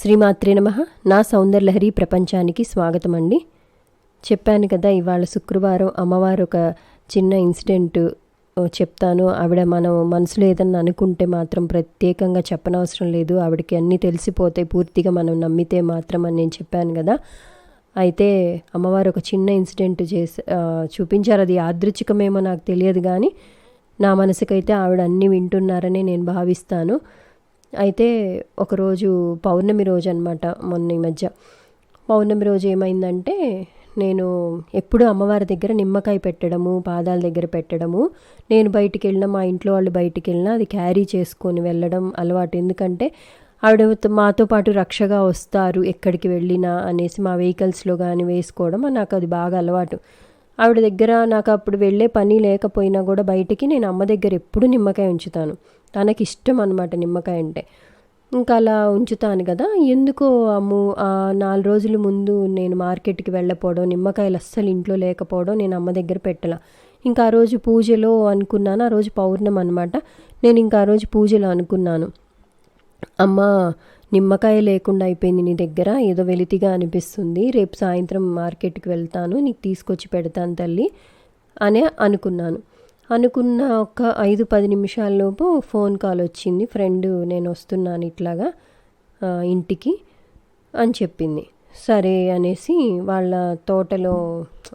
శ్రీమాత్రే నమ. నా సౌందర్యలహరి ప్రపంచానికి స్వాగతం అండి చెప్పాను కదా ఇవాళ శుక్రవారం అమ్మవారు ఒక చిన్న ఇన్సిడెంట్ చెప్తాను. ఆవిడ మనం మనసులో ఏదన్నా అనుకుంటే మాత్రం ప్రత్యేకంగా చెప్పనవసరం లేదు. ఆవిడకి అన్నీ తెలిసిపోతాయి పూర్తిగా మనం నమ్మితే మాత్రం అని నేను చెప్పాను కదా. అయితే అమ్మవారు ఒక చిన్న ఇన్సిడెంట్ చేసి చూపించారు. అది యాదృచ్ఛికమేమో నాకు తెలియదు కానీ నా మనసుకైతే ఆవిడ అన్నీ వింటున్నారని నేను భావిస్తాను. అయితే ఒకరోజు పౌర్ణమి రోజు అనమాట మొన్న ఈ మధ్య. పౌర్ణమి రోజు ఏమైందంటే నేను ఎప్పుడూ అమ్మవారి దగ్గర నిమ్మకాయ పెట్టడము పాదాల దగ్గర పెట్టడము. నేను బయటికి వెళ్ళినా మా ఇంట్లో వాళ్ళు బయటికి వెళ్ళినా అది క్యారీ చేసుకొని వెళ్ళడం అలవాటు. ఎందుకంటే ఆవిడ మాతో పాటు రక్షగా వస్తారు ఎక్కడికి వెళ్ళినా అనేసి మా వెహికల్స్లో కానీ వేసుకోవడం నాకు అది బాగా అలవాటు. ఆవిడ దగ్గర నాకు అప్పుడు వెళ్ళే పని లేకపోయినా కూడా బయటికి నేను అమ్మ దగ్గర ఎప్పుడు నిమ్మకాయ ఉంచుతాను. తనకి ఇష్టం అనమాట నిమ్మకాయ అంటే. ఇంకా అలా ఉంచుతాను కదా ఎందుకో అమ్ము ఆ నాలుగు రోజుల ముందు నేను మార్కెట్కి వెళ్ళపోవడం నిమ్మకాయలు అస్సలు ఇంట్లో లేకపోవడం నేను అమ్మ దగ్గర పెట్టలా. ఇంకా ఆ రోజు పూజలో అనుకున్నాను ఆ రోజు పౌర్ణం అనమాట నేను ఇంకా ఆ రోజు పూజలో అనుకున్నాను. అమ్మ నిమ్మకాయ లేకుండా అయిపోయింది నీ దగ్గర. ఏదో వెలితిగా అనిపిస్తుంది. రేపు సాయంత్రం మార్కెట్కి వెళ్తాను. నీకు తీసుకొచ్చి పెడతాను తల్లి అనే అనుకున్నాను. అనుకున్న ఒక ఐదు పది నిమిషాల్లోపు ఫోన్ కాల్ వచ్చింది. ఫ్రెండ్ నేను వస్తున్నాను ఇట్లాగా ఇంటికి అని చెప్పింది. సరే అనేసి వాళ్ళ తోటలో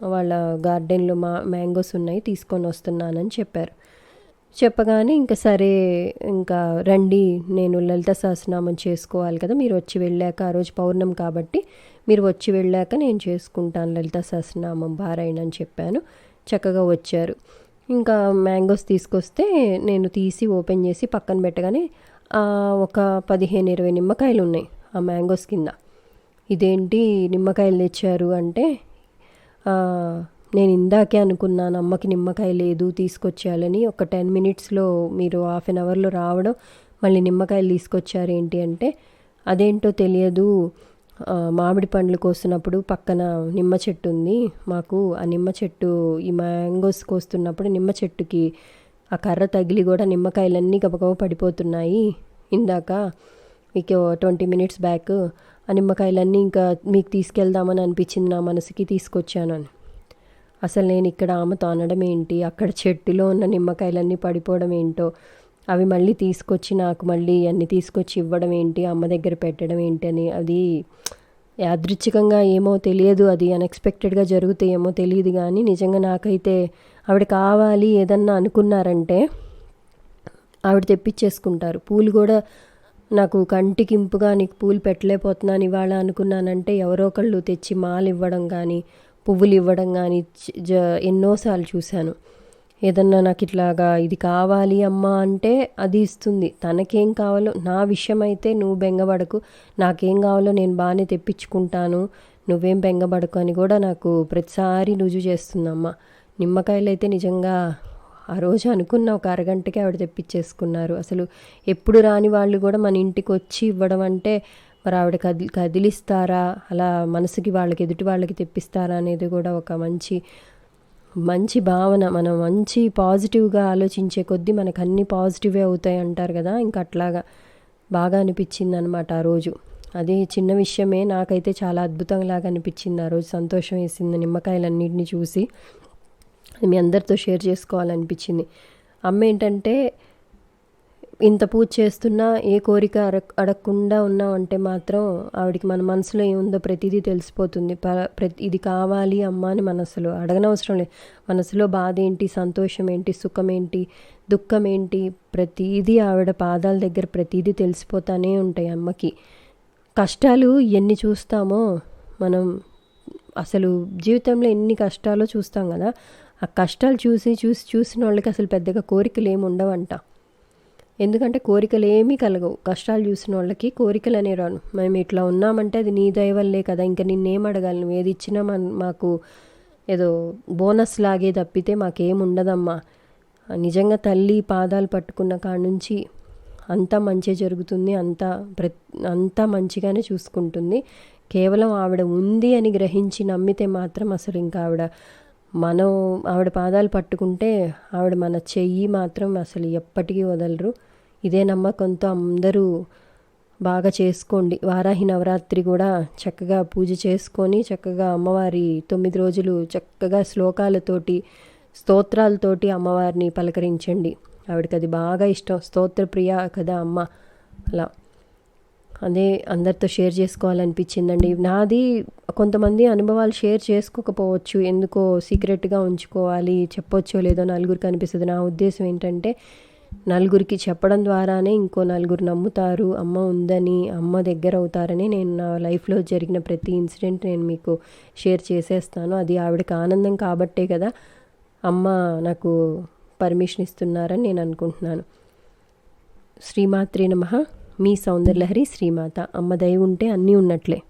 వాళ్ళ గార్డెన్లో మా మ్యాంగోస్ ఉన్నాయి తీసుకొని వస్తున్నానని చెప్పారు. చెప్పగానే ఇంకా సరే ఇంకా రండి నేను లలిత సహస్రనామం చేసుకోవాలి కదా మీరు వచ్చి వెళ్ళాక ఆ రోజు పౌర్ణం కాబట్టి మీరు వచ్చి వెళ్ళాక నేను చేసుకుంటాను లలిత సహస్రనామం పారాయణ అని చెప్పాను. చక్కగా వచ్చారు. ఇంకా మ్యాంగోస్ తీసుకొస్తే నేను తీసి ఓపెన్ చేసి పక్కన పెట్టగానే ఒక పదిహేను ఇరవై నిమ్మకాయలు ఉన్నాయి ఆ మ్యాంగోస్ కింద. ఇదేంటి నిమ్మకాయలు తెచ్చారు అంటే నేను ఇందాకే అనుకున్నాను అమ్మకి నిమ్మకాయ లేదు తీసుకొచ్చేయాలని. ఒక టెన్ మినిట్స్లో మీరు హాఫ్ అన్ అవర్లో రావడం మళ్ళీ నిమ్మకాయలు తీసుకొచ్చారు ఏంటి అంటే అదేంటో తెలియదు. మామిడి పండ్లు కోస్తున్నప్పుడు పక్కన నిమ్మ చెట్టు ఉంది. మాకు ఆ నిమ్మ చెట్టు ఈ మ్యాంగోస్ కోస్తున్నప్పుడు నిమ్మ చెట్టుకి ఆ కర్ర తగిలి కూడా నిమ్మకాయలన్నీ గబగబ పడిపోతున్నాయి. ఇందాక మీకు ట్వంటీ మినిట్స్ బ్యాక్ ఆ నిమ్మకాయలన్నీ ఇంకా మీకు తీసుకెళ్దామని అనిపించింది నా మనసుకి తీసుకొచ్చాను అని అసలు నేను ఇక్కడ ఆమెతో అనడం ఏంటి? అక్కడ చెట్టులో ఉన్న నిమ్మకాయలన్నీ పడిపోవడం ఏంటో? అవి మళ్ళీ తీసుకొచ్చి నాకు మళ్ళీ అన్నీ తీసుకొచ్చి ఇవ్వడం ఏంటి? అమ్మ దగ్గర పెట్టడం ఏంటి అని అది యాదృచ్ఛికంగా ఏమో తెలియదు. అది అన్ఎక్స్పెక్టెడ్గా జరుగుతాయేమో తెలియదు కానీ నిజంగా నాకైతే ఆవిడ కావాలి ఏదన్నా అనుకున్నారంటే ఆవిడ తెప్పించేసుకుంటారు. పూలు కూడా నాకు కంటికి ఇంపుగా నీకు పూలు పెట్టలేకపోతున్నాను ఇవాళ అనుకున్నానంటే ఎవరో ఒకళ్ళు తెచ్చి మాలు ఇవ్వడం కానీ పువ్వులు ఇవ్వడం కానీ జ- ఎన్నోసార్లు చూశాను. ఏదన్నా నాకు ఇట్లాగా ఇది కావాలి అమ్మా అంటే అది ఇస్తుంది. తనకేం కావాలో నా విషయం అయితే నువ్వు బెంగపడకు. నాకేం కావాలో నేను బాగానే తెప్పించుకుంటాను. నువ్వేం బెంగపడకు అని కూడా నాకు ప్రతిసారి రుజువు చేస్తుందమ్మ. నిమ్మకాయలు అయితే నిజంగా ఆ రోజు అనుకున్న ఒక అరగంటకి ఆవిడ తెప్పించేసుకున్నారు. అసలు ఎప్పుడు రాని వాళ్ళు కూడా మన ఇంటికి వచ్చి ఇవ్వడం అంటే మరి ఆవిడ కది కదిలిస్తారా? అలా మనసుకి వాళ్ళకి ఎదుటి వాళ్ళకి తెప్పిస్తారా అనేది కూడా ఒక మంచి మంచి భావన. మనం మంచి పాజిటివ్గా ఆలోచించే కొద్దీ మనకు అన్ని పాజిటివే అవుతాయి అంటారు కదా? ఇంకా అట్లాగా బాగా అనిపించింది అనమాట ఆ రోజు. అది చిన్న విషయమే. నాకైతే చాలా అద్భుతంలాగా అనిపించింది ఆ రోజు. సంతోషం వేసింది. నిమ్మకాయలన్నింటినీ చూసి మీ అందరితో షేర్ చేసుకోవాలనిపించింది. అమ్మ ఏంటంటే ఇంత పూజ చేస్తున్నా ఏ కోరిక అడ అడగకుండా ఉన్నామంటే మాత్రం ఆవిడకి మన మనసులో ఏముందో ప్రతిదీ తెలిసిపోతుంది. ప- ప్రతి ఇది కావాలి అమ్మ అని మనసులో అడగనవసరం లేదు. మనసులో బాధ ఏంటి సంతోషం ఏంటి సుఖం ఏంటి దుఃఖం ఏంటి ప్రతిదీ ఆవిడ పాదాల దగ్గర ప్రతిదీ తెలిసిపోతానే ఉంటాయి అమ్మకి. కష్టాలు ఎన్ని చూస్తామో మనం అసలు జీవితంలో ఎన్ని కష్టాలు చూస్తాం కదా. ఆ కష్టాలు చూసి చూసి చూసిన వాళ్ళకి అసలు పెద్దగా కోరికలు ఏమి ఉండవంట ఎందుకంటే కోరికలు ఏమీ కలగవు. కష్టాలు చూసిన వాళ్ళకి కోరికలు అనే రాను. మేము ఇట్లా ఉన్నామంటే అది నీ దయవల్లే కదా. ఇంకా నిన్నేం అడగాలి? నువ్వు ఏది ఇచ్చినా మన మాకు ఏదో బోనస్ లాగే తప్పితే మాకేం ఉండదమ్మా నిజంగా తల్లి పాదాలు పట్టుకున్న కాడ నుంచి అంతా మంచి జరుగుతుంది. అంతా ప్ర అంతా మంచిగానే చూసుకుంటుంది. కేవలం ఆవిడ ఉంది అని గ్రహించి నమ్మితే మాత్రం అసలు ఇంకా ఆవిడ మనం ఆవిడ పాదాలు పట్టుకుంటే ఆవిడ మన చెయ్యి మాత్రం అసలు ఎప్పటికీ వదలరు. ఇదే నమ్మకంతో అందరూ బాగా చేసుకోండి. వారాహి నవరాత్రి కూడా చక్కగా పూజ చేసుకొని చక్కగా అమ్మవారి తొమ్మిది రోజులు చక్కగా శ్లోకాలతోటి స్తోత్రాలతోటి అమ్మవారిని పలకరించండి. ఆవిడకి అది బాగా ఇష్టం. స్తోత్ర ప్రియ కదా అమ్మ. అలా. అదే అందరితో షేర్ చేసుకోవాలనిపించిందండి. నాది కొంతమంది అనుభవాలు షేర్ చేసుకోకపోవచ్చు. ఎందుకో సీక్రెట్గా ఉంచుకోవాలి చెప్పొచ్చో లేదో నలుగురికి అనిపిస్తుంది. నా ఉద్దేశం ఏంటంటే నలుగురికి చెప్పడం ద్వారానే ఇంకో నలుగురు నమ్ముతారు. అమ్మ ఉందని అమ్మ దగ్గర అవుతారని నేను నా లైఫ్లో జరిగిన ప్రతి ఇన్సిడెంట్ నేను మీకు షేర్ చేసేస్తాను. అది ఆవిడకి ఆనందం కాబట్టే కదా అమ్మ నాకు పర్మిషన్ ఇస్తున్నారని నేను అనుకుంటున్నాను. శ్రీమాత్రి నమ. మీ సౌందర్యలహరి శ్రీమాత. అమ్మ దయ ఉంటే అన్నీ ఉన్నట్లే.